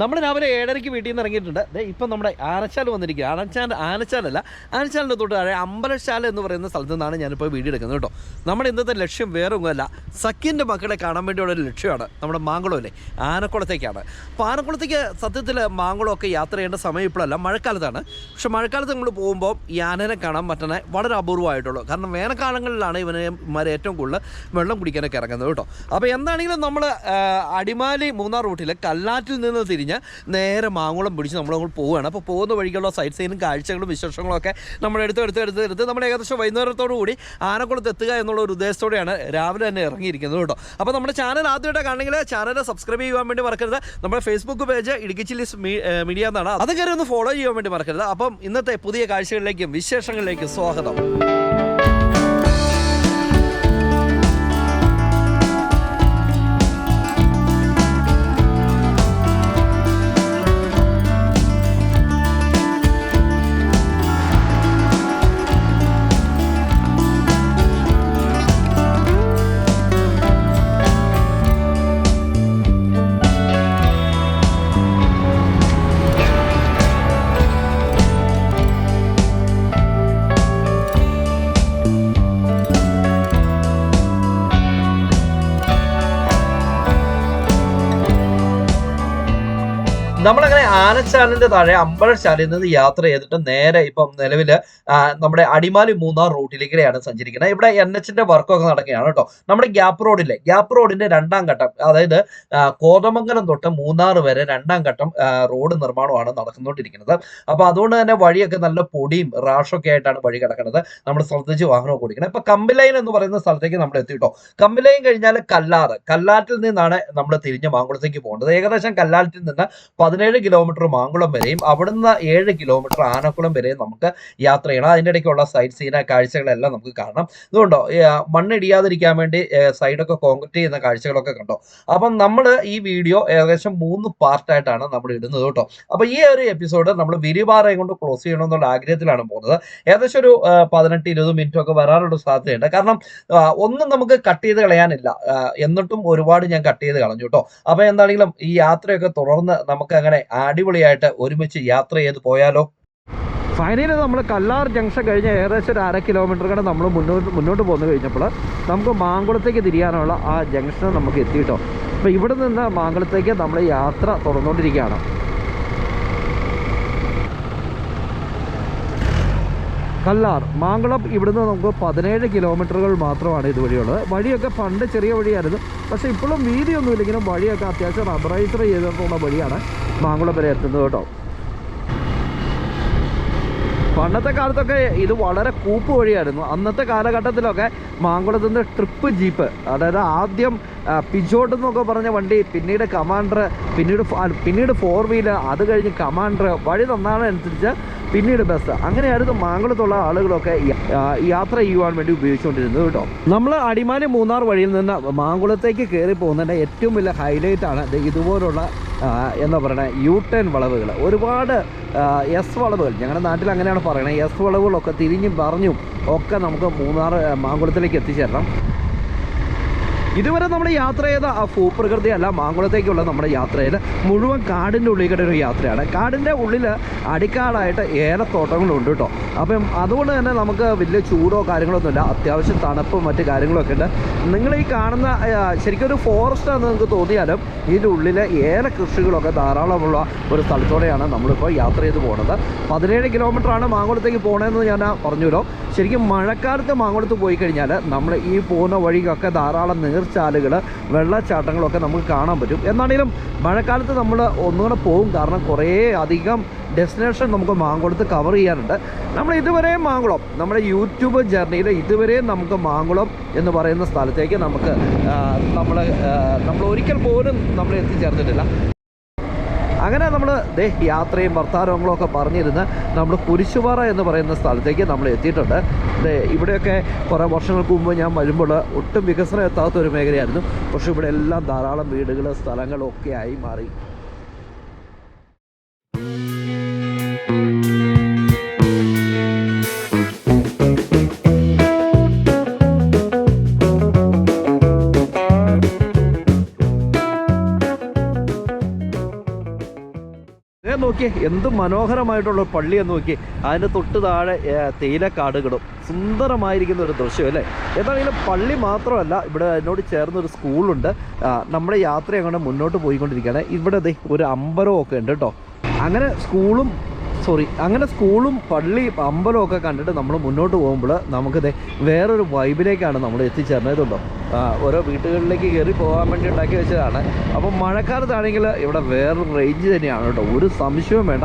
നമ്മൾ രാവിലെ ഏഴരയ്ക്ക് വീട്ടിൽ നിന്ന് ഇറങ്ങിയിട്ടുണ്ട്. ഇപ്പം നമ്മുടെ ആനച്ചാൽ വന്നിരിക്കുക ആനച്ചാൽ ആനച്ചാലല്ല ആനച്ചാലിന്റെ തൊട്ട് താഴെ അമ്പലശാല എന്ന് പറയുന്ന സ്ഥലത്ത് നിന്നാണ് ഞാനിപ്പോൾ വീഡിയോ എടുക്കുന്നത് കേട്ടോ. നമ്മുടെ ഇന്നത്തെ ലക്ഷ്യം വേറെ ഒന്നുമല്ല സഖ്യന്റെ മക്കളെ കാണാൻ വേണ്ടിയുള്ള ഒരു ലക്ഷ്യമാണ് നമ്മുടെ മാങ്കുളമല്ലേ ആനക്കുളത്തേക്കാണ്. അപ്പോൾ ആനക്കുളത്തേക്ക് സത്യത്തിൽ മാങ്കുളമൊക്കെ യാത്ര ചെയ്യേണ്ട സമയം ഇപ്പോഴല്ല മഴക്കാലത്താണ്. പക്ഷെ മഴക്കാലത്ത് നമ്മൾ പോകുമ്പോൾ ഈ ആനനെ കാണാൻ പറ്റണേ വളരെ അപൂർവമായിട്ടുള്ളൂ. കാരണം വേനൽക്കാലങ്ങളിലാണ് ഇവനെ ഇവന്മാർ ഏറ്റവും കൂടുതൽ വെള്ളം കുടിക്കാനൊക്കെ ഇറങ്ങുന്നത് കേട്ടോ. അപ്പോൾ എന്താണെങ്കിലും നമ്മൾ അടിമാലി മൂന്നാർ റൂട്ടിൽ കല്ലാറ്റിൽ നിന്ന് തിരിഞ്ഞ് നേരെ മാങ്ങുളം പിടിച്ച് നമ്മൾ അങ്ങോട്ട് പോവുകയാണ്. അപ്പോൾ പോകുന്ന വഴിക്കുള്ള സൈഡ് സീനും കാഴ്ചകളും വിശേഷങ്ങളും ഒക്കെ നമ്മൾ എടുത്ത് എടുത്ത് എടുത്ത് എടുത്ത് നമ്മൾ ഏകദേശം വൈകുന്നേരത്തോടു കൂടി ആനക്കുളത്ത് എത്തുക എന്നുള്ള ഒരു ഉദ്ദേശത്തോടെയാണ് രാവിലെ തന്നെ ഇറങ്ങിയിരിക്കുന്നത് കേട്ടോ. അപ്പോൾ നമ്മുടെ ചാനൽ ആദ്യമായിട്ട് കാണണമെങ്കിൽ ചാനൽ സബ്സ്ക്രൈബ് ചെയ്യാൻ വേണ്ടി മറക്കരുത്. നമ്മുടെ Facebook page Idukki chillies media എന്നാണ്. അത് കയറി ഒന്ന് ഫോളോ ചെയ്യാൻ വേണ്ടി മറക്കരുത്. അപ്പം ഇന്നത്തെ പുതിയ കാഴ്ചകളിലേക്കും വിശേഷങ്ങളിലേക്കും സ്വാഗതം. നമ്മളങ്ങനെ ആനച്ചാലിന്റെ താഴെ അമ്പഴശാലയിൽ നിന്ന് യാത്ര ചെയ്തിട്ട് നേരെ ഇപ്പം നിലവിൽ നമ്മുടെ അടിമാലി മൂന്നാർ റൂട്ടിലേക്കാണ് സഞ്ചരിക്കുന്നത്. ഇവിടെ എൻ എച്ചിന്റെ വർക്കൊക്കെ നടക്കുകയാണ് കേട്ടോ. നമ്മുടെ ഗ്യാപ്പ് റോഡിലെ ഗ്യാപ്പ് റോഡിന്റെ രണ്ടാം ഘട്ടം അതായത് കോതമംഗലം തൊട്ട് മൂന്നാർ വരെ രണ്ടാം ഘട്ടം റോഡ് നിർമ്മാണമാണ് നടന്നുകൊണ്ടിരിക്കുന്നത്. അപ്പൊ അതുകൊണ്ട് തന്നെ വഴിയൊക്കെ നല്ല പൊടിയും റാഷൊക്കെ ആയിട്ടാണ് വഴി കിടക്കുന്നത്. നമ്മൾ ശ്രദ്ധിച്ച് വാഹനമൊക്കെ ഓടിക്കണം. ഇപ്പൊ കമ്പിലൈൻ എന്ന് പറയുന്ന സ്ഥലത്തേക്ക് നമ്മൾ എത്തി എത്തിയിട്ടോ കമ്പിലൈൻ കഴിഞ്ഞാൽ കല്ലാറ്. കല്ലാറ്റിൽ നിന്നാണ് നമ്മൾ തിരിഞ്ഞ് മാങ്കുളത്തേക്ക് പോകേണ്ടത്. ഏകദേശം കല്ലാറ്റിൽ നിന്ന് പതിനേഴ് കിലോമീറ്റർ മാങ്കുളം വരെയും അവിടുന്ന് ഏഴ് കിലോമീറ്റർ ആനക്കുളം വരെയും നമുക്ക് യാത്ര ചെയ്യണം. അതിന്റെ ഇടയ്ക്കുള്ള സൈറ്റ് സീന കാഴ്ചകളെല്ലാം നമുക്ക് കാണണം. ഇതുകൊണ്ടോ മണ്ണിടിയാതിരിക്കാൻ വേണ്ടി സൈഡൊക്കെ കോൺക്രീറ്റ് ചെയ്യുന്ന കാഴ്ചകളൊക്കെ കണ്ടോ? അപ്പം നമ്മൾ ഈ വീഡിയോ ഏകദേശം മൂന്ന് പാർട്ടായിട്ടാണ് നമ്മൾ ഇടുന്നത് കേട്ടോ. അപ്പോൾ ഈ ഒരു എപ്പിസോഡ് നമ്മൾ വിരിപാറയും കൊണ്ട് ക്ലോസ് ചെയ്യണമെന്നുള്ള ആഗ്രഹത്തിലാണ് പോകുന്നത്. ഏകദേശം ഒരു ആ, പതിനെട്ട് ഇരുപത് മിനിറ്റ് ഒക്കെ വരാനുള്ള സാധ്യതയുണ്ട്. കാരണം ഒന്നും നമുക്ക് കട്ട് ചെയ്ത് കളയാനില്ല. എന്നിട്ടും ഒരുപാട് ഞാൻ കട്ട് ചെയ്ത് കളഞ്ഞു കേട്ടോ. അപ്പോൾ എന്താണെങ്കിലും ഈ യാത്രയൊക്കെ തുടർന്ന് നമുക്ക് അങ്ങനെ അടിപൊളിയായിട്ട് ഒരുമിച്ച് യാത്ര ചെയ്ത് പോയാലോ? ഫൈനലി നമ്മൾ കല്ലാർ ജംഗ്ഷൻ കഴിഞ്ഞ് ഏകദേശം ഒരു അര കിലോമീറ്റർ കണ്ട് നമ്മൾ മുന്നോട്ട് മുന്നോട്ട് പോന്നു കഴിഞ്ഞപ്പോൾ നമുക്ക് മാങ്കുളത്തേക്ക് തിരിയാനുള്ള ആ ജംഗ്ഷൻ നമുക്ക് എത്തിയിട്ടോ. അപ്പോൾ ഇവിടെ നിന്ന് മാങ്കുളത്തേക്ക് നമ്മൾ യാത്ര തുടർന്നുകൊണ്ടിരിക്കുകയാണ്. കല്ലാർ. മാങ്കുളം ഇവിടുന്ന് നമുക്ക് പതിനേഴ് കിലോമീറ്ററുകൾ മാത്രമാണ് ഇതുവഴിയുള്ളത്. വഴിയൊക്കെ പണ്ട് ചെറിയ വഴിയായിരുന്നു. പക്ഷേ ഇപ്പോഴും വീതിയൊന്നുമില്ലെങ്കിലും വഴിയൊക്കെ അത്യാവശ്യം റബ്ബറൈസർ ചെയ്തിട്ടുള്ള വഴിയാണ് മാങ്കുളം വരെ എത്തുന്നത് കേട്ടോ. പണ്ടത്തെ കാലത്തൊക്കെ ഇത് വളരെ കൂപ്പ് വഴിയായിരുന്നു. അന്നത്തെ കാലഘട്ടത്തിലൊക്കെ മാങ്കുളത്തിന്റെ ട്രിപ്പ് ജീപ്പ് അതായത് ആദ്യം പിജോട്ട് എന്നൊക്കെ പറഞ്ഞ വണ്ടി പിന്നീട് കമാൻഡർ പിന്നീട് പിന്നീട് ഫോർ വീലർ അത് കഴിഞ്ഞ് കമാൻഡർ വഴി നന്നാണനുസരിച്ച് പിന്നീട് ബസ് അങ്ങനെയായിരുന്നു മാങ്കുളത്തുള്ള ആളുകളൊക്കെ യാത്ര ചെയ്യുവാൻ വേണ്ടി ഉപയോഗിച്ചുകൊണ്ടിരുന്നത് കേട്ടോ. നമ്മൾ അടിമാലി മൂന്നാർ വഴിയിൽ നിന്ന് മാങ്കുളത്തേക്ക് കയറി പോകുന്നതിന്റെ ഏറ്റവും വലിയ ഹൈലൈറ്റ് ആണ് ഇതുപോലുള്ള എന്താ പറയുക യു ടേൺ വളവുകൾ. ഒരുപാട് എസ് വളവുകൾ. ഞങ്ങളുടെ നാട്ടിൽ അങ്ങനെയാണ് പറയുന്നത് എസ് വളവുകളൊക്കെ തിരിഞ്ഞും പറഞ്ഞും ഒക്കെ നമുക്ക് മൂന്നാർ മാങ്കുളത്തിലേക്ക് എത്തിച്ചേരണം. ഇതുവരെ നമ്മൾ യാത്ര ചെയ്ത ആ ഭൂപ്രകൃതി അല്ല മാങ്കുളത്തേക്കുള്ള നമ്മുടെ യാത്രയിൽ മുഴുവൻ കാടിന്റെ ഉള്ളിൽ കൂടെ ഒരു യാത്രയാണ്. കാടിന്റെ ഉള്ളിൽ അടിക്കാടായിട്ട് ഏലത്തോട്ടങ്ങളുണ്ട് കേട്ടോ. അപ്പം അതുകൊണ്ട് തന്നെ നമുക്ക് വലിയ ചൂടോ കാര്യങ്ങളൊന്നുമില്ല അത്യാവശ്യം തണുപ്പും മറ്റ് കാര്യങ്ങളൊക്കെ ഉണ്ട്. നിങ്ങൾ ഈ കാണുന്ന ശരിക്കും ഒരു ഫോറസ്റ്റ് ആണെന്ന് നിങ്ങൾക്ക് തോന്നിയാലും ഇതിന്റെ ഉള്ളിൽ ഏല കൃഷികളൊക്കെ ധാരാളമുള്ള ഒരു സ്ഥലത്തോടെയാണ് നമ്മളിപ്പോൾ യാത്ര ചെയ്ത് പോകുന്നത് പതിനേഴ് കിലോമീറ്ററാണ് മാങ്കുളത്തേക്ക് പോകണമെന്ന് ഞാൻ പറഞ്ഞുല്ലോ ശരിക്കും മഴക്കാലത്ത് മാങ്കുളത്ത് പോയി കഴിഞ്ഞാൽ നമ്മൾ ഈ പോകുന്ന വഴിക്കൊക്കെ ധാരാളം നീർച്ചാലുകൾ വെള്ളച്ചാട്ടങ്ങളൊക്കെ നമുക്ക് കാണാൻ പറ്റും. എന്നാണെങ്കിലും മഴക്കാലത്ത് നമ്മൾ ഒന്നുകൂടെ പോകും കാരണം കുറേ അധികം ഡെസ്റ്റിനേഷൻ നമുക്ക് മാങ്കുളത്ത് കവർ ചെയ്യാനുണ്ട്. നമ്മൾ ഇതുവരെ മാങ്കുളം നമ്മുടെ യൂട്യൂബ് ജേർണിയിൽ ഇതുവരെ നമുക്ക് മാങ്കുളം എന്ന് പറയുന്ന സ്ഥലത്തേക്ക് നമുക്ക് നമ്മൾ നമ്മൾ ഒരിക്കൽ പോലും നമ്മൾ എത്തിച്ചേർന്നിട്ടില്ല. അങ്ങനെ നമ്മൾ ദേ യാത്രയും വർത്താനങ്ങളും ഒക്കെ പറഞ്ഞിരുന്ന് നമ്മൾ കുരിശുപാറ എന്ന് പറയുന്ന സ്ഥലത്തേക്ക് നമ്മൾ എത്തിയിട്ടുണ്ട്. ദേ ഇവിടെയൊക്കെ കുറേ വർഷങ്ങൾക്ക് മുമ്പ് ഞാൻ വരുമ്പോൾ ഒട്ടും വികസനം എത്താത്ത ഒരു മേഖലയായിരുന്നു. പക്ഷേ ഇവിടെ എല്ലാം ധാരാളം വീടുകൾ സ്ഥലങ്ങളൊക്കെ ആയി മാറി. നോക്കിയേ എന്ത് മനോഹരമായിട്ടുള്ള പള്ളി എന്ന് നോക്കി അതിന്റെ തൊട്ട് താഴെ തേയിലക്കാടുകളും. സുന്ദരമായിരിക്കുന്ന ഒരു ദൃശ്യം അല്ലേ? എന്താണെങ്കിലും പള്ളി മാത്രമല്ല ഇവിടെ അതിനോട് ചേർന്നൊരു സ്കൂളുണ്ട്. നമ്മുടെ യാത്ര അങ്ങനെ മുന്നോട്ട് പോയിക്കൊണ്ടിരിക്കുകയാണ്. ഇവിടെ ഒരു അമ്പലവും ഒക്കെ ഉണ്ട് കേട്ടോ. അങ്ങനെ സ്കൂളും സോറി അങ്ങനെ സ്കൂളും പള്ളി അമ്പലവും ഒക്കെ കണ്ടിട്ട് നമ്മൾ മുന്നോട്ട് പോകുമ്പോൾ നമുക്കിത് വേറൊരു വൈബിലേക്കാണ് നമ്മൾ എത്തിച്ചേർന്നതുണ്ടോ? ഓരോ വീട്ടുകളിലേക്ക് കയറി പോകാൻ വേണ്ടി ഉണ്ടാക്കി വെച്ചതാണ്. അപ്പം മഴക്കാലത്താണെങ്കിൽ ഇവിടെ വേറൊരു റേഞ്ച് തന്നെയാണ് കേട്ടോ. ഒരു സംശയവും വേണ്ട.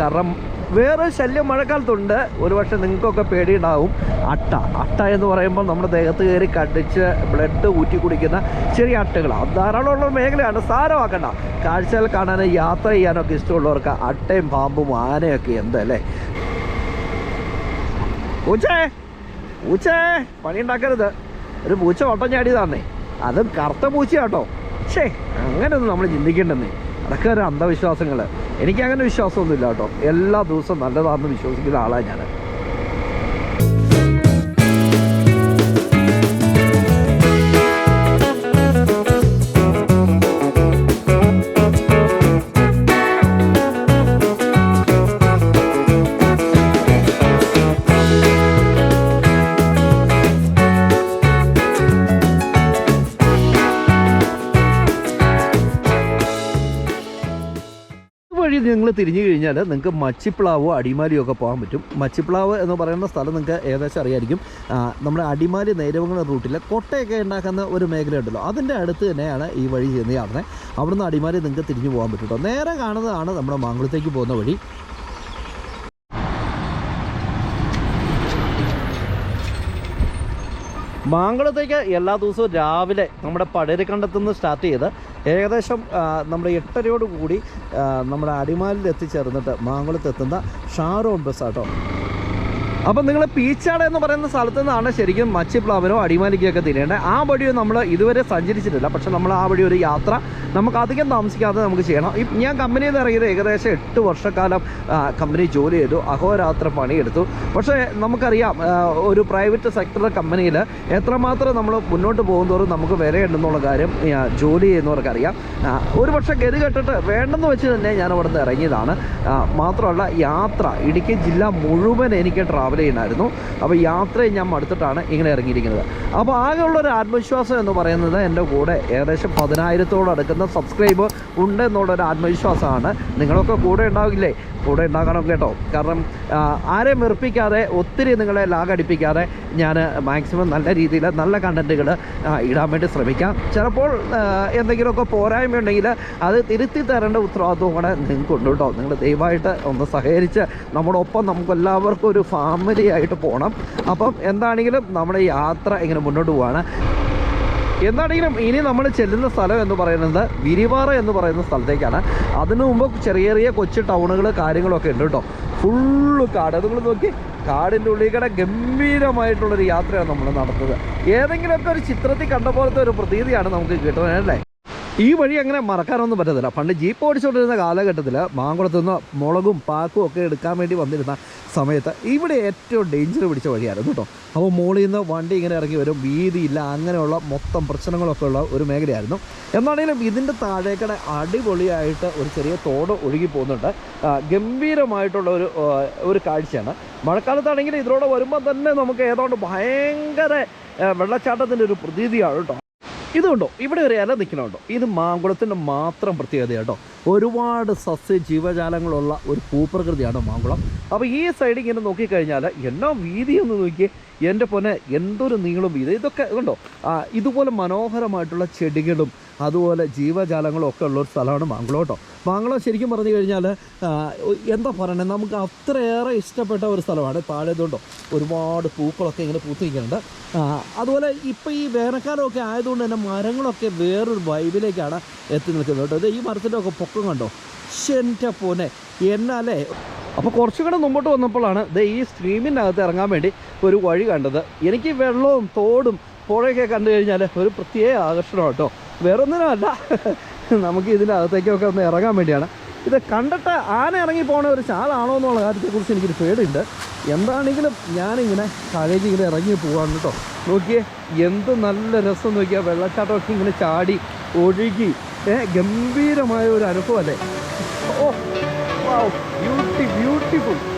കാരണം വേറെ ശല്യം മഴക്കാലത്തുണ്ട്. ഒരു പക്ഷേ നിങ്ങൾക്കൊക്കെ പേടിയുണ്ടാവും. അട്ട. അട്ട എന്ന് പറയുമ്പോൾ നമ്മുടെ ദേഹത്ത് കയറി കടിച്ച് ബ്ലഡ് ഊറ്റി കുടിക്കുന്ന ചെറിയ അട്ടകൾ അത് ധാരാളമുള്ള മേഖലയാണ്. സാരമാക്കണ്ട. കാഴ്ചകൾ കാണാനും യാത്ര ചെയ്യാനൊക്കെ ഇഷ്ടമുള്ളവർക്ക് അട്ടയും പാമ്പും ആനയൊക്കെ എന്തല്ലേ പൂച്ചേ! പൂച്ചേ! പണി ഉണ്ടാക്കരുത് ഒരു പൂച്ച വട്ടം ചാടിയതാന്നേ. അതും കറുത്ത പൂച്ചയാട്ടോ. ഛേ അങ്ങനെയൊന്നും നമ്മൾ ചിന്തിക്കേണ്ടെന്നേ. അതൊക്കെ ഒരു അന്ധവിശ്വാസങ്ങൾ എനിക്കങ്ങനെ വിശ്വാസമൊന്നുമില്ല കേട്ടോ എല്ലാ ദിവസവും നല്ലതാണെന്ന് വിശ്വസിക്കുന്ന ആളാണ് ഞാൻ നിങ്ങൾ തിരിഞ്ഞു കഴിഞ്ഞാൽ നിങ്ങൾക്ക് മച്ചിപ്ലാവോ അടിമാലിയോ ഒക്കെ പോകാൻ പറ്റും. മച്ചിപ്ലാവ് എന്ന് പറയുന്ന സ്ഥലം നിങ്ങൾക്ക് ഏകദേശം അറിയായിരിക്കും. നമ്മുടെ അടിമാലി നേരവങ്ങൾ റൂട്ടിൽ കൊട്ടയൊക്കെ ഉണ്ടാക്കുന്ന ഒരു മേഖല ഉണ്ടല്ലോ അതിന്റെ അടുത്ത് തന്നെയാണ് ഈ വഴി ചെന്ന് ചാടുന്നത് അവിടുന്ന് അടിമാലി നിങ്ങൾക്ക് തിരിഞ്ഞു പോകാൻ പറ്റും കേട്ടോ. നേരെ കാണുന്നതാണ് നമ്മുടെ മാങ്കുളത്തേക്ക് പോകുന്ന വഴി. മാങ്കുളത്തേക്ക് എല്ലാ ദിവസവും രാവിലെ നമ്മുടെ പടരിക്കണ്ടത്തു നിന്ന് സ്റ്റാർട്ട് ചെയ്ത് ഏകദേശം നമ്മുടെ എട്ടരയോട് കൂടി നമ്മുടെ അടിമാലിൽ എത്തിച്ചേർന്നിട്ട് മാങ്കുളത്ത് എത്തുന്ന ബസ് ബസ്സാട്ടോ അപ്പം നിങ്ങൾ പീച്ചാട് എന്ന് പറയുന്ന സ്ഥലത്ത് നിന്നാണ് ശരിക്കും മച്ചിപ്ലാവിനോ അടിമാലിക്കൊക്കെ തിരിയേണ്ടത്. ആ വഴിയോ നമ്മൾ ഇതുവരെ സഞ്ചരിച്ചിട്ടില്ല. പക്ഷെ നമ്മൾ ആ വഴി ഒരു യാത്ര നമുക്ക് അധികം താമസിക്കാതെ നമുക്ക് ചെയ്യണം. ഞാൻ കമ്പനിയിൽ നിന്ന് ഇറങ്ങിയത് ഏകദേശം എട്ട് വർഷക്കാലം കമ്പനി ജോലി ചെയ്തു. അഹോരാത്രം പണിയെടുത്തു. പക്ഷേ നമുക്കറിയാം ഒരു പ്രൈവറ്റ് സെക്ടർ കമ്പനിയിൽ എത്രമാത്രം നമ്മൾ മുന്നോട്ട് പോകുന്നതോറും നമുക്ക് വിലയുണ്ടെന്നുള്ള കാര്യം ജോലി ചെയ്യുന്നവർക്കറിയാം ഒരു പക്ഷേ ഗതി കെട്ടിട്ട് വേണ്ടെന്ന് വെച്ച് തന്നെ ഞാൻ അവിടെ നിന്ന് ഇറങ്ങിയതാണ് മാത്രമല്ല യാത്ര ഇടുക്കി ജില്ല മുഴുവൻ എനിക്ക് ട്രാവൽ ചെയ്യണമായിരുന്നു അപ്പോൾ യാത്രയും ഞാൻ മടുത്തിട്ടാണ് ഇങ്ങനെ ഇറങ്ങിയിരിക്കുന്നത്. അപ്പോൾ ആകെയുള്ള ഒരു ആത്മവിശ്വാസം എന്ന് പറയുന്നത് എന്റെ കൂടെ ഏകദേശം പതിനായിരത്തോളം അടുക്കുന്ന സബ്സ്ക്രൈബ് ഉണ്ട് എന്നുള്ളൊരു ആത്മവിശ്വാസമാണ്. നിങ്ങളൊക്കെ കൂടെ ഉണ്ടാവില്ലേ? കൂടെ ഉണ്ടാക്കണം കേട്ടോ. കാരണം ആരെ ആരെയും വെറുപ്പിക്കാതെ ഒത്തിരി നിങ്ങളെ ലാഗടിപ്പിക്കാതെ ഞാൻ മാക്സിമം നല്ല രീതിയിൽ നല്ല കണ്ടന്റുകൾ ഇടാൻ വേണ്ടി ശ്രമിക്കാം. ചിലപ്പോൾ എന്തെങ്കിലുമൊക്കെ പോരായ്മ ഉണ്ടെങ്കിൽ അത് തിരുത്തി തരേണ്ട ഉത്തരവാദിത്വം കൂടെ നിങ്ങൾക്കുണ്ട് കേട്ടോ. നിങ്ങൾ ദയവായിട്ട് ഒന്ന് സഹകരിച്ച് നമ്മുടെ ഒപ്പം നമുക്കെല്ലാവർക്കും ഒരു ഫാമിലി ആയിട്ട് പോകണം അപ്പം എന്താണെങ്കിലും നമ്മുടെ യാത്ര ഇങ്ങനെ മുന്നോട്ട് പോവാണ്. എന്താണെങ്കിലും ഇനി നമ്മൾ ചെല്ലുന്ന സ്ഥലം എന്ന് പറയുന്നത് വിരിവാറ എന്ന് പറയുന്ന സ്ഥലത്തേക്കാണ്. അതിനു മുമ്പ് ചെറിയ ചെറിയ കൊച്ചു ടൗണുകൾ കാര്യങ്ങളൊക്കെ ഉണ്ട് കേട്ടോ. ഫുള്ള് കാട്. അതുങ്ങൾ നോക്കി കാടിന്റെ ഉള്ളിൽ കൂടെ ഗംഭീരമായിട്ടുള്ളൊരു യാത്രയാണ് നമ്മൾ നടത്തുന്നത്. ഏതെങ്കിലുമൊക്കെ ഒരു ചിത്രത്തിൽ കണ്ട പോലത്തെ ഒരു പ്രതീതിയാണ് നമുക്ക് കിട്ടുന്നത് അല്ലേ? ഈ വഴി അങ്ങനെ മറക്കാനൊന്നും പറ്റത്തില്ല. പണ്ട് ജീപ്പ് ഓടിച്ചുകൊണ്ടിരുന്ന കാലഘട്ടത്തിൽ മാങ്കുളത്ത് നിന്ന് മുളകും പാക്കും ഒക്കെ എടുക്കാൻ വേണ്ടി വന്നിരുന്ന സമയത്ത് ഇവിടെ ഏറ്റവും ഡേഞ്ചർ പിടിച്ച വഴിയായിരുന്നു കേട്ടോ. അപ്പോൾ മുകളിൽ നിന്ന് വണ്ടി ഇങ്ങനെ ഇറങ്ങി വരും. വീതിയില്ല അങ്ങനെയുള്ള മൊത്തം പ്രശ്നങ്ങളൊക്കെ ഉള്ള ഒരു മേഖലയായിരുന്നു. എന്നാണെങ്കിലും ഇതിന്റെ താഴേക്കടെ അടിപൊളിയായിട്ട് ഒരു ചെറിയ തോട് ഒഴുകി പോകുന്നുണ്ട്. ഗംഭീരമായിട്ടുള്ള ഒരു ഒരു കാഴ്ചയാണ്. മഴക്കാലത്താണെങ്കിൽ ഇതിലൂടെ വരുമ്പോൾ തന്നെ നമുക്ക് ഏതാണ്ട് ഭയങ്കര വെള്ളച്ചാട്ടത്തിന്റെ ഒരു പ്രതീതിയാണ് കേട്ടോ. ഇതുണ്ടോ? ഇവിടെ ഒരു ഇല നിൽക്കണുണ്ടോ? ഇത് മാങ്കുളത്തിന്റെ മാത്രം പ്രത്യേകത കേട്ടോ ഒരുപാട് സസ്യ ജീവജാലങ്ങളുള്ള ഒരു ഭൂപ്രകൃതിയാണ് മാങ്കുളം. അപ്പോൾ ഈ സൈഡ് ഇങ്ങനെ നോക്കിക്കഴിഞ്ഞാൽ എന്നാ ഒന്ന് നോക്കിയേ? എന്റെ പൊന്നെ എന്തൊരു നീളും ഇത് ഇതൊക്കെ ഉണ്ടോ ഇതുപോലെ മനോഹരമായിട്ടുള്ള ചെടികളും അതുപോലെ ജീവജാലങ്ങളും ഒക്കെ ഉള്ള ഒരു സ്ഥലമാണ് മാങ്കുളം കേട്ടോ. ശരിക്കും പറഞ്ഞു കഴിഞ്ഞാൽ എന്താ പറയണേ? നമുക്ക് അത്രയേറെ ഇഷ്ടപ്പെട്ട ഒരു സ്ഥലമാണ്. താഴെതുകൊണ്ടോ ഒരുപാട് പൂക്കളൊക്കെ ഇങ്ങനെ പൂത്തു നിൽക്കുന്നുണ്ട് അതുപോലെ ഇപ്പോൾ ഈ വേനൽക്കാലമൊക്കെ ആയതുകൊണ്ട് തന്നെ മരങ്ങളൊക്കെ വേറൊരു വൈബിലേക്കാണ് എത്തി നിൽക്കുന്നത് കേട്ടോ. ഈ മരത്തിന്റെ ഒക്കെ പൊക്കം കണ്ടോ? ശെന്റെ പോനെ എന്നാലേ അപ്പോൾ കുറച്ചും കൂടെ മുമ്പോട്ട് വന്നപ്പോഴാണ് ദേ ഈ സ്ട്രീമിന്റെ അകത്ത് ഇറങ്ങാൻ വേണ്ടി ഒരു വഴി കണ്ടത്. എനിക്ക് വെള്ളവും തോടും പുഴയൊക്കെ കണ്ടു കഴിഞ്ഞാൽ ഒരു പ്രത്യേക ആകർഷണം കേട്ടോ. വേറൊന്നിനുമല്ല നമുക്ക് ഇതിന്റെ അകത്തേക്കൊക്കെ ഒന്ന് ഇറങ്ങാൻ വേണ്ടിയാണ്. ഇത് കണ്ടിട്ട് ആന ഇറങ്ങി പോണ ഒരു ചാലാണോ എന്നുള്ള കാര്യത്തെക്കുറിച്ച് എനിക്കൊരു പേടിയുണ്ട്. എന്താണെങ്കിലും ഞാനിങ്ങനെ താഴേക്ക് ഇങ്ങനെ ഇറങ്ങി പോകാണ് കേട്ടോ. നോക്കിയേ എന്ത് നല്ല രസം നോക്കിയാൽ വെള്ളച്ചാട്ടമൊക്കെ ഇങ്ങനെ ചാടി ഒഴുകി. ഗംഭീരമായ ഒരു അനുഭവം അല്ലേ? Oh beauty People.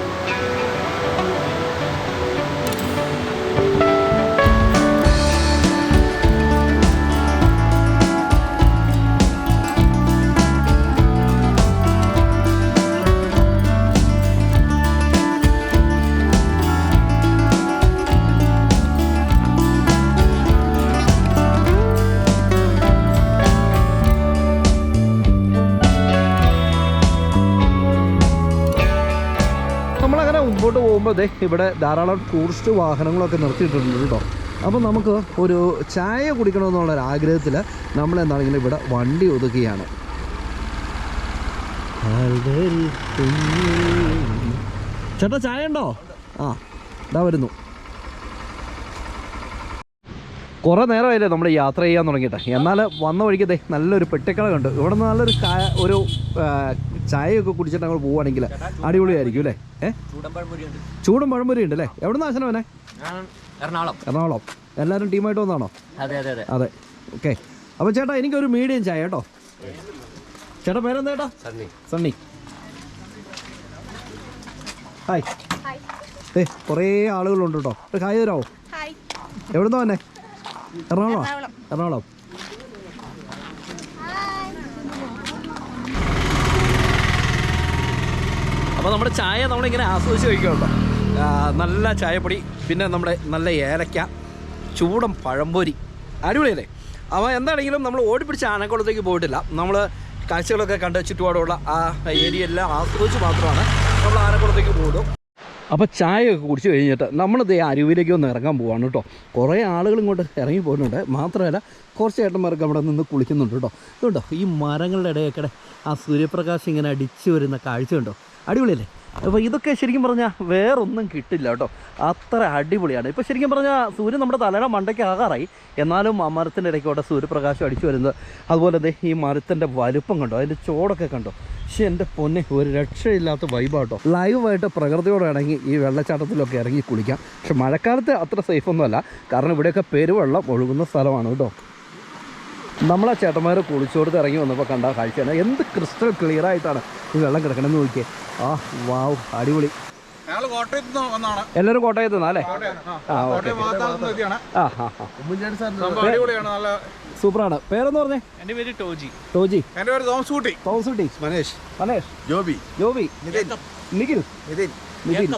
മുമ്പോട്ട് അതെ ഇവിടെ ധാരാളം ടൂറിസ്റ്റ് വാഹനങ്ങളൊക്കെ നിർത്തിയിട്ടുണ്ട് കേട്ടോ. അപ്പോൾ നമുക്ക് ഒരു ചായ കുടിക്കണമെന്നുള്ള ഒരു ആഗ്രഹത്തിൽ നമ്മൾ എന്താണ് ഇങ്ങനെ ഇവിടെ വണ്ടി ഒതുക്കുകയാണ് ചേട്ടാ ചായ ഉണ്ടോ? ആ ഇതാ വരുന്നു. കുറേ നേരമായില്ലേ നമ്മൾ യാത്ര ചെയ്യാൻ തുടങ്ങിയിട്ട്. എന്നാൽ വന്ന വഴിക്കതേ നല്ലൊരു പെട്ടിക്കട കണ്ടു. ഇവിടെ നിന്ന് നല്ലൊരു ഒരു ചായയൊക്കെ കുടിച്ചിട്ട് അങ്ങോട്ട് പോവുകയാണെങ്കിൽ അടിപൊളിയായിരിക്കും അല്ലേ? ഏഹ് ചൂടമ്പഴമുരിയുണ്ട് ചൂടും പഴംപൊരി ഉണ്ട്. അല്ലേ എവിടെ നിന്ന് ആശനവനെ ഞാൻ എറണാകുളം. എറണാകുളം. എല്ലാവരും ടീമായിട്ട് വന്നാണോ? അതെ അതെ അതെ. അതെ. ഓക്കെ. അപ്പോൾ ചേട്ടാ എനിക്കൊരു മീഡിയം ചായ കേട്ടോ. ചേട്ടാ പേരെന്താ ചേട്ടാ? സണ്ണി. സണ്ണി. ഹായ് ഏ കുറേ ആളുകളുണ്ട് കേട്ടോ. ഒരു ഹായ് തരാമോ എവിടുന്നോ എന്നെ എറണാകുളം. എറണാകുളം. അപ്പോൾ നമ്മുടെ ചായ നമ്മളിങ്ങനെ ആസ്വദിച്ച് കഴിക്കുന്നുണ്ടോ. നല്ല ചായപ്പൊടി പിന്നെ നമ്മുടെ നല്ല ഏലക്ക ചൂടൻ പഴംപൊരി. അടിപൊളിയല്ലേ? അപ്പോൾ എന്താണെങ്കിലും നമ്മൾ ഓടിപ്പിടിച്ച് ആനക്കുളത്തേക്ക് പോയിട്ടില്ല. നമ്മൾ കാഴ്ചകളൊക്കെ കണ്ട് ചുറ്റുപാടുള്ള ആ ഏരിയ എല്ലാം ആസ്വദിച്ച് മാത്രമാണ് നമ്മൾ ആനക്കുളത്തേക്ക് പോകുള്ളൂ അപ്പോൾ ചായയൊക്കെ കുടിച്ച് കഴിഞ്ഞിട്ട് നമ്മളിത് അരുവിലേക്ക് ഒന്ന് ഇറങ്ങാൻ പോവാണ് കേട്ടോ. കുറേ ആളുകൾ ഇങ്ങോട്ട് ഇറങ്ങി പോകുന്നുണ്ട് മാത്രമല്ല കുറച്ച് ഏട്ടന്മാർക്ക് അവിടെ നിന്ന് കുളിക്കുന്നുണ്ട് കേട്ടോ. ഇതുണ്ടോ? ഈ മരങ്ങളുടെ ഇടയൊക്കെ ആ സൂര്യപ്രകാശം ഇങ്ങനെ അടിച്ചു വരുന്ന കാഴ്ച ഉണ്ടോ? അടിപൊളിയല്ലേ? അപ്പോൾ ഇതൊക്കെ ശരിക്കും പറഞ്ഞാൽ വേറൊന്നും കിട്ടില്ല കേട്ടോ. അത്ര അടിപൊളിയാണ്. ഇപ്പോൾ ശരിക്കും പറഞ്ഞാൽ സൂര്യൻ നമ്മുടെ തലയുടെ മണ്ടയ്ക്ക് ആകാറായി. എന്നാലും ആ മരത്തിന്റെ ഇടയ്ക്കോടെ സൂര്യപ്രകാശം അടിച്ചു വരുന്നത്. അതുപോലെ തന്നെ ഈ മരത്തിന്റെ വലുപ്പം കണ്ടോ? അതിന്റെ ചോടൊക്കെ കണ്ടോ? പക്ഷേ എന്റെ പൊന്നെ ഒരു രക്ഷയില്ലാത്ത വൈബാട്ടോ ലൈവായിട്ട് പ്രകൃതിയോട് ഇണങ്ങി ഈ വെള്ളച്ചാട്ടത്തിലൊക്കെ ഇറങ്ങി കുളിക്കാം. പക്ഷെ മഴക്കാലത്ത് അത്ര സേഫ് ഒന്നുമല്ല. കാരണം ഇവിടെയൊക്കെ പെരുവെള്ളം ഒഴുകുന്ന സ്ഥലമാണ് കേട്ടോ. നമ്മളെ ചേട്ടന്മാർ കുളിച്ചോടുത്ത് ഇറങ്ങി വന്നപ്പോൾ കണ്ട കാഴ്ചയാണ് എന്ത് ക്രിസ്റ്റൽ ക്ലിയർ ആയിട്ടാണ് ഈ വെള്ളം കിടക്കണമെന്ന് നോക്കിയേ. ആ വാവ് അടിപൊളി. എല്ലാവരും കോട്ടയത്ത് നിന്നാ അല്ലേ? ആ ഓക്കെ ആ അടിപൊളിയാണ് നല്ല സൂപ്പറാണ്. പേരെന്ന് പറഞ്ഞേ? എന്റെ പേര് ടോജി. ടോജി. എന്റെ പേര് തോമസ് കുട്ടി തോമസ് കുട്ടി മനേഷ്. മനേഷ്. ജോബി. ജോബി. നിതിൻ നിഖിൽ. നിതിൻ നിതിൻ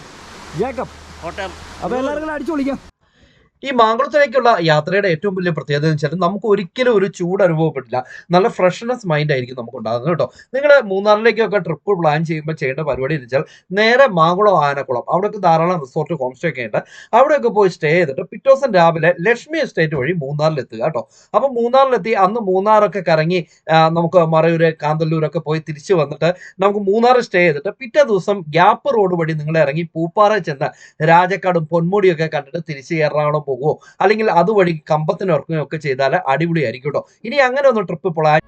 ജേക്കബ്. കോട്ടയം അപ്പോൾ എല്ലാവർക്കും അടിച്ചു വിളിക്കാം ഈ മാങ്കുളത്തിലേക്കുള്ള യാത്രയുടെ ഏറ്റവും വലിയ പ്രത്യേകത എന്ന് വെച്ചാൽ നമുക്ക് ഒരിക്കലും ഒരു ചൂട് അനുഭവപ്പെട്ടില്ല നല്ല ഫ്രഷ്നെസ് മൈൻഡ് ആയിരിക്കും നമുക്ക് ഉണ്ടാകുന്നത് കേട്ടോ. നിങ്ങൾ മൂന്നാറിലേക്കൊക്കെ ട്രിപ്പ് പ്ലാൻ ചെയ്യുമ്പോൾ ചെയ്യേണ്ട പരിപാടി എന്ന് വെച്ചാൽ നേരെ മാങ്കുളം ആനക്കുളം. അവിടെയൊക്കെ ധാരാളം റിസോർട്ട് ഹോം സ്റ്റേ ഒക്കെ ഉണ്ട്. അവിടെയൊക്കെ പോയി സ്റ്റേ ചെയ്തിട്ട് പിറ്റേ ദിവസം രാവിലെ ലക്ഷ്മി എസ്റ്റേറ്റ് വഴി മൂന്നാറിലെത്തുക കേട്ടോ. അപ്പം മൂന്നാറിലെത്തി അന്ന് മൂന്നാറൊക്കെ കറങ്ങി നമുക്ക് മറയൂര് കാന്തല്ലൂരൊക്കെ പോയി തിരിച്ചു വന്നിട്ട് നമുക്ക് മൂന്നാർ സ്റ്റേ ചെയ്തിട്ട് പിറ്റേ ദിവസം ഗ്യാപ്പ് റോഡ് വഴി നിങ്ങൾ ഇറങ്ങി പൂപ്പാറ ചെന്ന് രാജക്കാടും പൊന്മുടിയൊക്കെ കണ്ടിട്ട് തിരിച്ച് എറണാകുളം പോകുമോ? അല്ലെങ്കിൽ അതുവഴി കമ്പത്തിനിറക്കുകയോ ഒക്കെ ചെയ്താൽ അടിപൊളിയായിരിക്കും കേട്ടോ. ഇനി അങ്ങനെ ഒന്ന് ട്രിപ്പ് പ്ലാൻ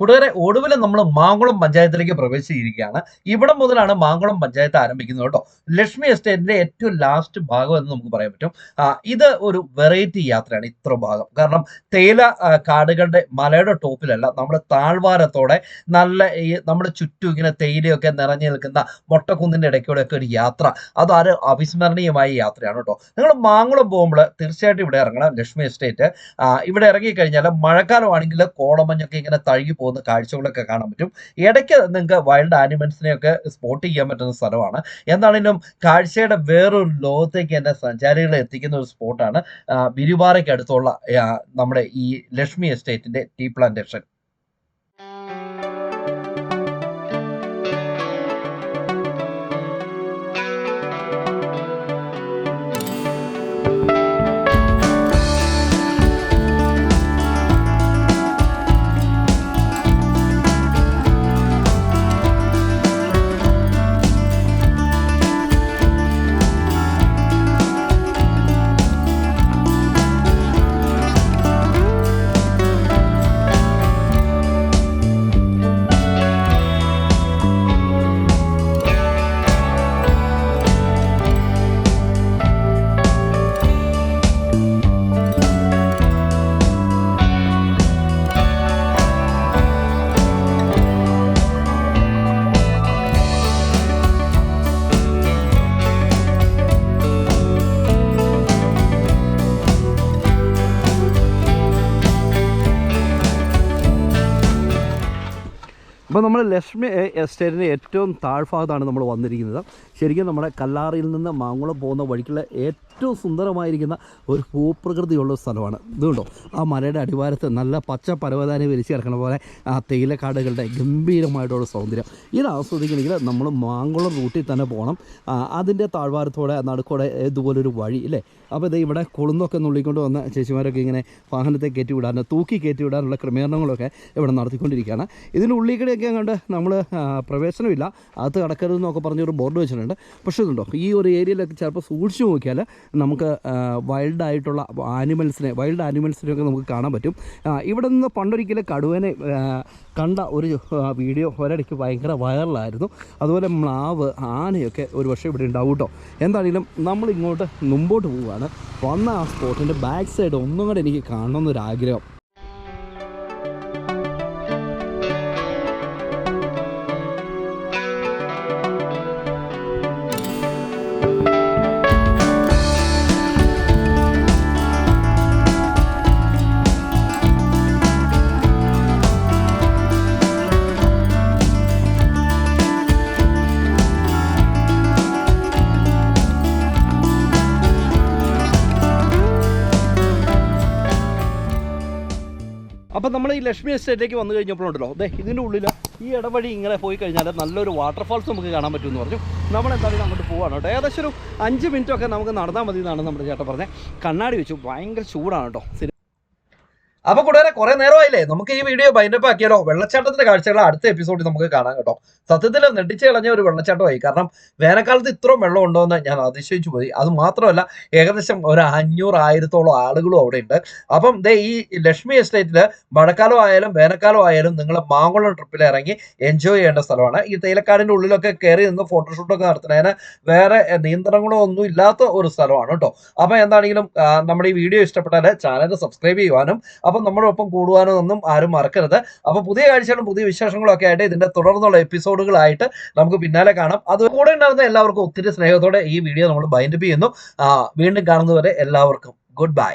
കൂട്ടുകാരെ ഒടുവിൽ നമ്മൾ മാങ്കുളം പഞ്ചായത്തിലേക്ക് പ്രവേശിച്ചിരിക്കുകയാണ്. ഇവിടെ മുതലാണ് മാങ്കുളം പഞ്ചായത്ത് ആരംഭിക്കുന്നത് കേട്ടോ. ലക്ഷ്മി എസ്റ്റേറ്റിന്റെ ഏറ്റവും ലാസ്റ്റ് ഭാഗം എന്ന് നമുക്ക് പറയാൻ പറ്റും. ഇത് ഒരു വെറൈറ്റി യാത്രയാണ് ഇത്ര ഭാഗം. കാരണം തേയില കാടുകളുടെ മലയുടെ ടോപ്പിലല്ല നമ്മുടെ താഴ്വാരത്തോടെ നല്ല ഈ നമ്മുടെ ചുറ്റും ഇങ്ങനെ തേയിലയൊക്കെ നിറഞ്ഞു നിൽക്കുന്ന മൊട്ടക്കുന്നിന്റെ ഇടയ്ക്കൂടെ ഒക്കെ ഒരു യാത്ര. അതൊരു അവിസ്മരണീയമായ യാത്രയാണ് കേട്ടോ. നിങ്ങൾ മാങ്കുളം പോകുമ്പോൾ തീർച്ചയായിട്ടും ഇവിടെ ഇറങ്ങണം. ലക്ഷ്മി എസ്റ്റേറ്റ് ഇവിടെ ഇവിടെ ഇറങ്ങിക്കഴിഞ്ഞാൽ മഴക്കാലമാണെങ്കിൽ കോളമഞ്ഞൊക്കെ ഇങ്ങനെ തഴുകി പോകുന്ന കാഴ്ചകളൊക്കെ കാണാൻ പറ്റും. ഇടയ്ക്ക് നിങ്ങൾക്ക് വൈൽഡ് ആനിമൽസിനെയൊക്കെ സ്പോട്ട് ചെയ്യാൻ പറ്റുന്ന സ്ഥലമാണ്. എന്താണെങ്കിലും കാഴ്ചയുടെ വേറൊരു ലോകത്തേക്ക് എന്റെ സഞ്ചാരികളെ എത്തിക്കുന്ന ഒരു സ്പോട്ടാണ് ബിരുവാറയ്ക്ക് അടുത്തുള്ള നമ്മുടെ ഈ ലക്ഷ്മി എസ്റ്റേറ്റിന്റെ ടീ പ്ലാന്റേഷൻ. അപ്പോൾ നമ്മൾ ലക്ഷ്മി എസ്റ്റേറ്റിന്റെ ഏറ്റവും താഴ്ഭാഗത്താണ് നമ്മൾ വന്നിരിക്കുന്നത്. ശരിക്കും നമ്മുടെ കല്ലാറിയിൽ നിന്ന് മാങ്കുളം പോകുന്ന വഴിക്കുള്ള ഏറ്റവും സുന്ദരമായിരിക്കുന്ന ഒരു ഭൂപ്രകൃതിയുള്ള സ്ഥലമാണ്. ഇതുകൊണ്ടോ ആ മലയുടെ അടിവാരത്ത് നല്ല പച്ച പരവതാനി വിരിച്ച് കിടക്കണ പോലെ ആ തേയിലക്കാടുകളുടെ ഗംഭീരമായിട്ടുള്ള സൗന്ദര്യം. ഇത് ആസ്വദിക്കണമെങ്കിൽ നമ്മൾ മാങ്കുളം റൂട്ടിൽ തന്നെ പോകണം. അതിന്റെ താഴ്വാരത്തോടെ നടുക്കോടെ ഇതുപോലൊരു വഴി അല്ലേ? അപ്പോൾ ഇത് ഇവിടെ കൊളുന്നൊക്കെ നുള്ളിക്കൊണ്ട് വന്ന ചേച്ചിമാരൊക്കെ ഇങ്ങനെ വാഹനത്തെ കയറ്റി വിടാൻ തൂക്കി കയറ്റി വിടാനുള്ള ക്രമീകരണങ്ങളൊക്കെ ഇവിടെ നടത്തിക്കൊണ്ടിരിക്കുകയാണ്. ഇതിന്റെ ഉള്ളിൽ കൂടെയൊക്കെ കണ്ട് നമ്മൾ പ്രവേശനമില്ല. അകത്ത് കടക്കരുതെന്നൊക്കെ പറഞ്ഞൊരു ബോർഡ് വെച്ചിട്ടുണ്ട്. പക്ഷേ ഇതുണ്ടോ? ഈ ഒരു ഏരിയയിലൊക്കെ ചിലപ്പോൾ സൂക്ഷിച്ചു നോക്കിയാൽ നമുക്ക് വൈൽഡ് ആയിട്ടുള്ള ആനിമൽസിനെ വൈൽഡ് ആനിമൽസിനെയൊക്കെ നമുക്ക് കാണാൻ പറ്റും. ഇവിടെ നിന്ന് പണ്ടൊരിക്കലും കടുവനെ കണ്ട ഒരു വീഡിയോ ഒരിടയ്ക്ക് ഭയങ്കര വൈറലായിരുന്നു. അതുപോലെ മ്ലാവ് ആനയൊക്കെ ഒരു പക്ഷേ ഇവിടെ ഉണ്ടാവും കേട്ടോ എന്താണെങ്കിലും നമ്മൾ ഇങ്ങോട്ട് മുമ്പോട്ട് പോവുകയാണ്. വന്ന ആ സ്പോട്ടിന്റെ ബാക്ക് സൈഡ് ഒന്നും കൂടെ എനിക്ക് കാണണമെന്നൊരാഗ്രഹം ഈ ലക്ഷ്മി എസ്റ്റേറ്റിലേക്ക് വന്നു കഴിഞ്ഞപ്പോഴുണ്ടല്ലോ. അതെ ഇതിന്റെ ഉള്ളിൽ ഈ ഇടവഴി ഇങ്ങനെ പോയി കഴിഞ്ഞാൽ നല്ലൊരു വാട്ടർഫാൾസ് നമുക്ക് കാണാൻ പറ്റുമെന്ന് പറഞ്ഞു. നമ്മൾ എന്തായാലും അങ്ങോട്ട് പോവാണ് കേട്ടോ. ഏകദേശം ഒരു അഞ്ച് മിനിറ്റൊക്കെ നമുക്ക് നടന്നാൽ മതി എന്നാണ് നമ്മുടെ ചേട്ടൻ പറഞ്ഞത്. കണ്ണാടി വെച്ചു. ഭയങ്കര ചൂടാണ് കേട്ടോ. അപ്പൊ കൂടെ കുറെ നേരമായില്ലേ? നമുക്ക് ഈ വീഡിയോ ബൈൻഡപ്പ് ആക്കിയാലോ? വെള്ളച്ചാട്ടത്തിന്റെ കാഴ്ചകൾ അടുത്ത എപ്പിസോഡിൽ നമുക്ക് കാണാം കേട്ടോ. സത്യത്തിൽ നെട്ടിച്ച് കളഞ്ഞ ഒരു വെള്ളച്ചാട്ടമായി. കാരണം വേനൽക്കാലത്ത് ഇത്രയും വെള്ളം ഉണ്ടോ എന്ന് ഞാൻ അതിശയിച്ചു പോയി. അത് മാത്രമല്ല ഏകദേശം ഒരു അഞ്ഞൂറ് ആയിരത്തോളം ആളുകളും അവിടെ ഉണ്ട്. അപ്പം ദേ ഈ ലക്ഷ്മി എസ്റ്റേറ്റിൽ മഴക്കാലം ആയാലും വേനൽക്കാലം ആയാലും നിങ്ങൾ മാങ്കുളം ട്രിപ്പിൽ ഇറങ്ങി എൻജോയ് ചെയ്യേണ്ട സ്ഥലമാണ്. ഈ തേയിലക്കാടിന്റെ ഉള്ളിലൊക്കെ കയറി നിന്ന് ഫോട്ടോഷൂട്ടൊക്കെ നടത്തുന്നതിന് വേറെ നിയന്ത്രണങ്ങളോ ഒന്നും ഇല്ലാത്ത ഒരു സ്ഥലമാണ് കേട്ടോ. അപ്പൊ എന്താണെങ്കിലും നമ്മുടെ ഈ വീഡിയോ ഇഷ്ടപ്പെട്ടാൽ ചാനൽ സബ്സ്ക്രൈബ് ചെയ്യുവാനും അപ്പം നമ്മുടെ ഒപ്പം കൂടുവാനോ ഒന്നും ആരും മറക്കരുത്. അപ്പൊ പുതിയ കാഴ്ചകളും പുതിയ വിശേഷങ്ങളും ഒക്കെ ആയിട്ട് ഇതിന്റെ തുടർന്നുള്ള എപ്പിസോഡുകളായിട്ട് നമുക്ക് പിന്നാലെ കാണാം. അത് കൂടെ ഉണ്ടായിരുന്ന എല്ലാവർക്കും ഒത്തിരി സ്നേഹത്തോടെ ഈ വീഡിയോ നമ്മൾ ബൈൻഡപ്പ് ചെയ്യുന്നു. വീണ്ടും കാണുന്നതുവരെ എല്ലാവർക്കും ഗുഡ് ബൈ